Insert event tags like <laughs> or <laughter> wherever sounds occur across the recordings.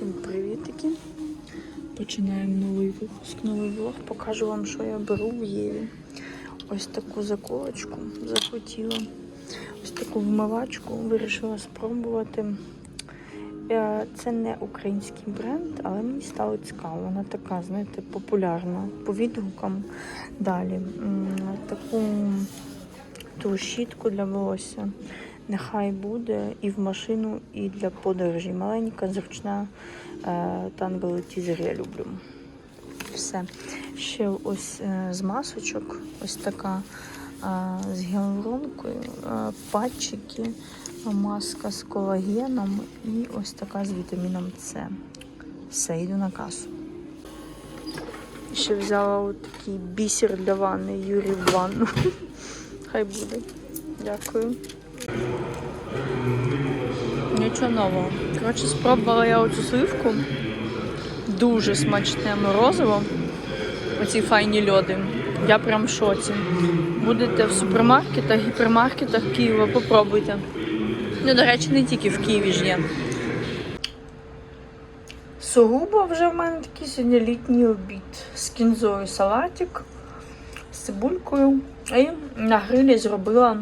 Всім привітики. Починаємо новий випуск, новий влог. Покажу вам, що я беру в Єві. Ось таку заколочку захотіла. Ось таку вмивачку вирішила спробувати. Е, Це не український бренд, але мені стало цікаво. Вона така, знаєте, популярна по відгукам. Далі таку ту щітку для волосся. Нехай буде і в машину, і для подорожі. Маленька, зручна е, тангелетізер я люблю. Все. Ще ось е, з масочок, ось така е, з гіалуронкою, патчики, маска з колагеном і ось така з вітаміном С. Все, йду на касу. Ще взяла такий бісер для ванни, Юрій в ванну. <laughs> Хай буде. Дякую. Нічого нового. Коротше, спробувала я оцю сливку. Дуже смачне морозиво. Оці файні льоди. Я прям в шоці. Будете в супермаркетах, гіпермаркетах Києва, попробуйте. Ну, до речі, не тільки в Києві ж є. Сугубо вже в мене такий сьогодні літній обід. З кінзою салатик, з цибулькою. І на грилі зробила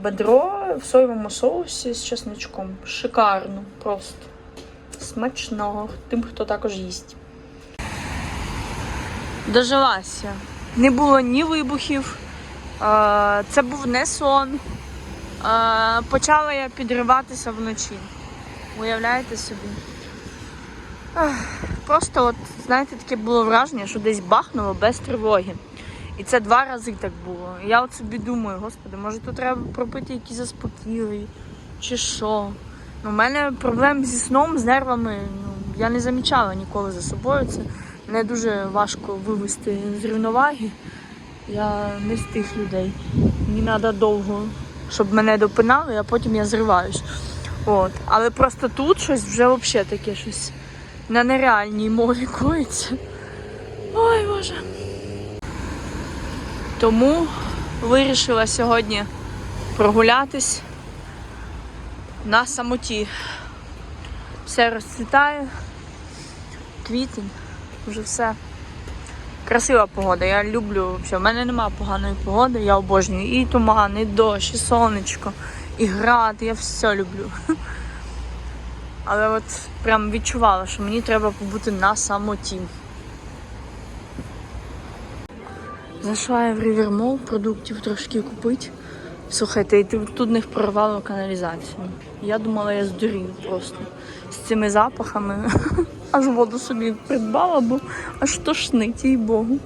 бедро в соєвому соусі з чесничком. Шикарно, просто смачного тим, хто також їсть. Дожилася. Не було ні вибухів. Це був не сон. Почала я підриватися вночі. Уявляєте собі? Просто, от, знаєте, таке було враження, що десь бахнуло без тривоги. І це два рази так було. Я от собі думаю, господи, може тут треба пропити якісь заспокійливі, чи що. Ну, У мене проблем зі сном, з нервами. Ну, я не замічала ніколи за собою. Це мене дуже важко вивести з рівноваги. Я не з тих людей. Мені треба довго, щоб мене допинали, а потім я зриваюсь. От. Але просто тут щось вже взагалі таке щось на нереальній мові коїться. Ой, Боже. Тому вирішила сьогодні прогулятись на самоті. Все розцвітає, квітень, вже все. Красива погода. Я люблю. У мене немає поганої погоди, я обожнюю і туман, і дощ, і сонечко, і град, я все люблю. <laughs> Але от прям відчувала, що мені треба побути на самоті. Зайшла я в Рівермол, продуктів трошки купити. Слухайте, і тут в прорвало каналізацію. Я думала, я здурію просто з цими запахами. <laughs> Аж воду собі придбала, бо аж тошнить, їй Богу.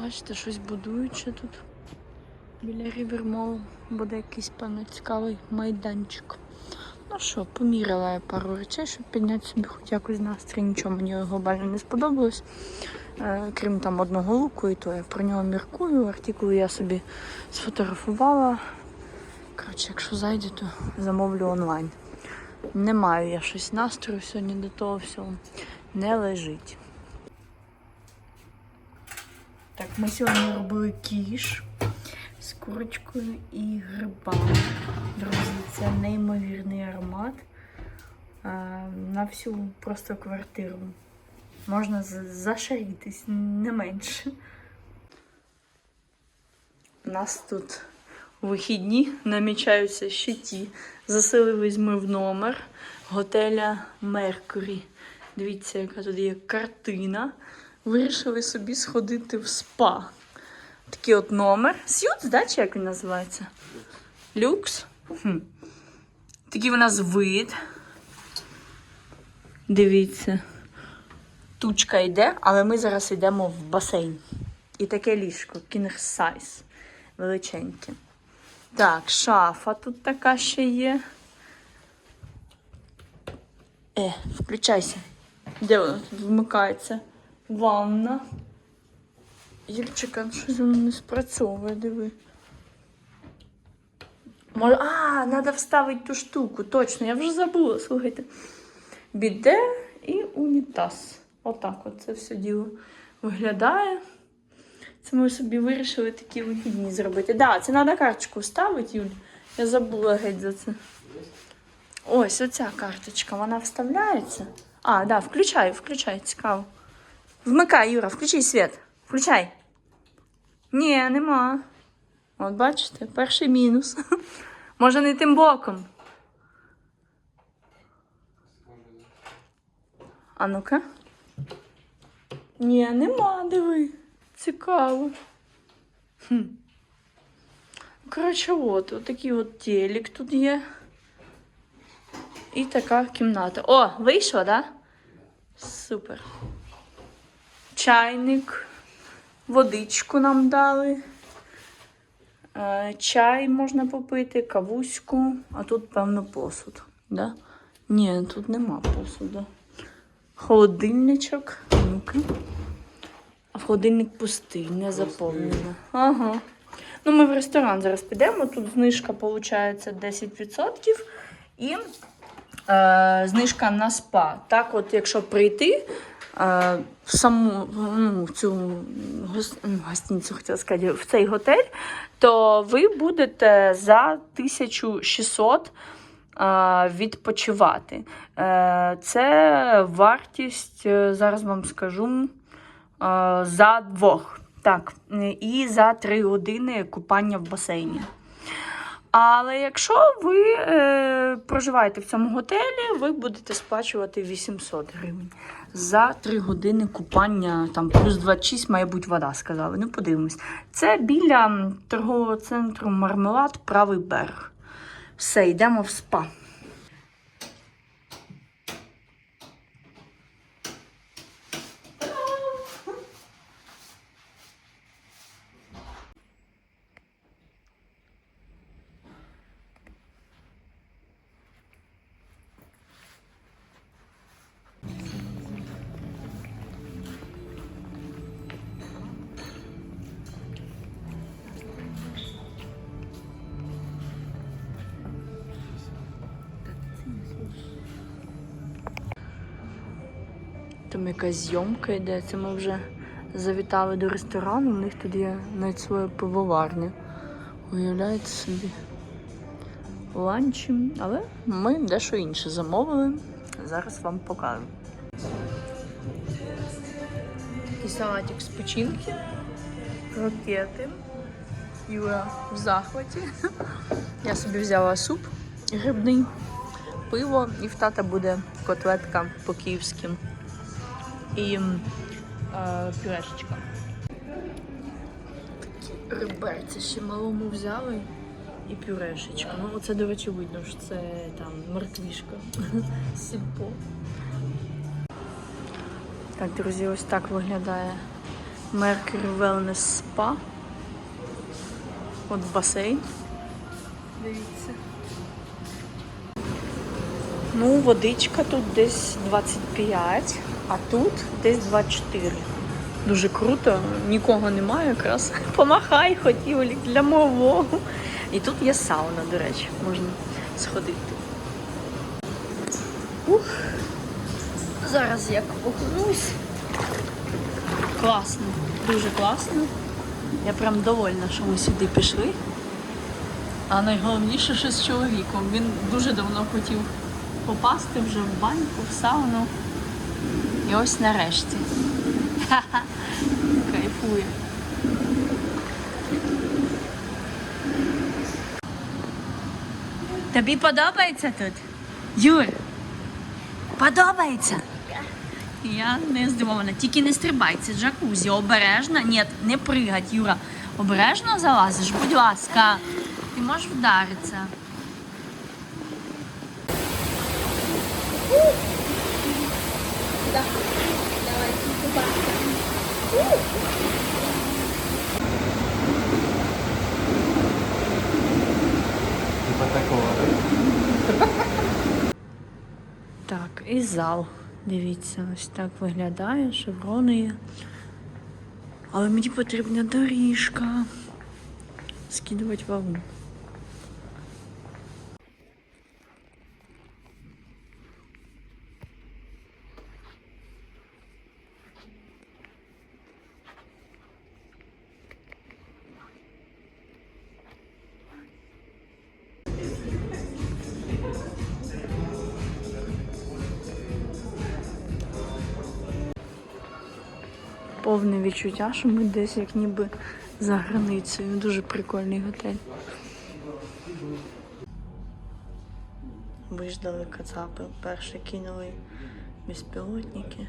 Бачите, щось будують ще тут. Біля Рівермолу буде якийсь певно цікавий майданчик. Ну що, поміряла я пару речей, щоб підняти собі хоч якось настрій. Нічого мені глобально не сподобалось. Е, крім там одного луку, і то я про нього міркую. Артикули я собі сфотографувала. Коротше, якщо зайде, то замовлю онлайн. Не маю я щось настрою сьогодні до того всього. Не лежить. Так, ми сьогодні робили кіш з курочкою і грибами. Друзі, це неймовірний аромат а, на всю просто квартиру. Можна зашарітись, не менше. У нас тут вихідні намічаються ще ті. Заселились ми в номер готеля Меркурі. Дивіться, яка тут є картина. Вирішили собі сходити в спа. Такий от номер. Сьюз, да, чи як він називається? Люкс. Хм. Такий у нас вид. Дивіться. Тучка йде, але ми зараз йдемо в басейн. І таке ліжко, king size. Величеньке. Так, шафа тут така ще є. Е, включайся. Де вона тут вмикається? Ванна. Юльчика, щось воно не спрацьовує, диви. А, треба вставити ту штуку. Точно, я вже забула, слухайте. Біде і унітаз. Отак от це все діло виглядає. Це ми собі вирішили такі вихідні зробити. Так, да, це треба карточку вставити, Юль. Я забула геть за це. Ось оця карточка, вона вставляється. А, да, включай, включай, цікаво. Вмикай, Юра, включи світ. Включай. Ні, нема. От бачите, перший мінус. <laughs> Може не тим боком. А ну-ка. Ні, нема, диви. Цікаво. Хм. Коротше, от, от такий от телек тут є. І така кімната. О, вийшло, да? Супер. Чайник. Водичку нам дали. Е, Чай можна попити, кавуську, а тут, певно, посуд. Да? Ні, тут нема посуду. Холодильничок. Ну-ка. А холодильник пустий, не заповнено. Ага. Ну, ми в ресторан зараз підемо. Тут знижка виходить 10%. І е, знижка на спа. Так, от, якщо прийти в саму ну, цю ну, гостиницю, хотіла сказати, в цей готель, то ви будете за 1600 е, відпочивати. Е, це вартість, е, зараз вам скажу, за двох. Так, і за 3 години купання в басейні. Але якщо ви е, проживаєте в цьому готелі, ви будете сплачувати 800 гривень за 3 години купання, там плюс 26, має бути вода, сказали. Ну, подивимось. Це біля торгового центру Мармелад, правий берег. Все, йдемо в спа. Там якась зйомка йде. Це ми вже завітали до ресторану. У них тут є навіть своє пивоварня. Уявляєте собі ланчі. Але ми дещо інше замовили. Зараз вам покажу. Такий салатик з печінки, ракети. Юра в захваті. Я собі взяла суп грибний, пиво, і в тата буде котлетка по-київськи і е, пюрешечка. Такі риберці ще малому взяли і пюрешечка. Ну, оце, до речі, видно, що це там морквішка. <laughs> Сільпо. Так, друзі, ось так виглядає Mercury Wellness Spa. От басейн. Дивіться. Ну, водичка тут десь 25, а тут десь 24. Дуже круто, нікого немає, якраз <laughs> помахай хотів для мого. І тут є сауна, до речі, можна сходити. Ух. Зараз як окунусь. Класно, дуже класно. Я прям довольна, що ми сюди пішли. А найголовніше, що з чоловіком. Він дуже давно хотів попасти вже в баньку, в сауну. І ось нарешті. Ха-ха. Кайфує. Тобі подобається тут? Юр, подобається? Я не здивована. Тільки не стрибай, це джакузі. Обережно. Ні, не пригать, Юра. Обережно залазиш, будь ласка. Ти можеш вдаритися. Типа такого, да? Так, і зал. Дивіться, ось так виглядає, шеврони. Але мені потрібна доріжка. Скидувати вагу. Повне відчуття, що ми десь як ніби за границею. Дуже прикольний готель. Виждали кацапи. Перше кинули безпілотники,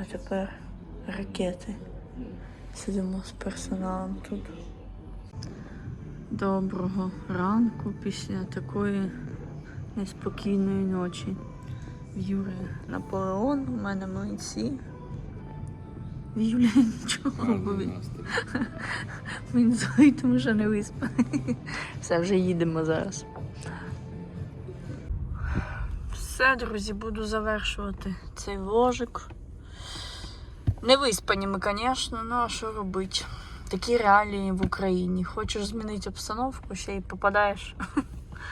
а тепер ракети. Сидимо з персоналом тут. Доброго ранку після такої неспокійної ночі. В Юри Наполеон, у мене млинці. В Юлі нічого, <laughs> він, злий, тому що не виспаний. <laughs> Все, вже їдемо зараз. Все, друзі, буду завершувати цей вложик. Не виспані ми, звісно, ну а що робити? Такі реалії в Україні. Хочеш змінити обстановку, ще й попадаєш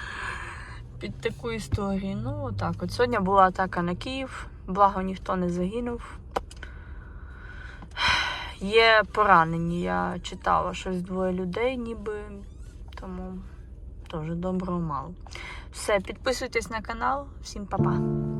<laughs> під таку історію. Ну, отак. От сьогодні була атака на Київ, благо ніхто не загинув. Є поранені, я читала щось двоє людей, ніби. Тому теж доброго мало. Все, підписуйтесь на канал. Всім па-па.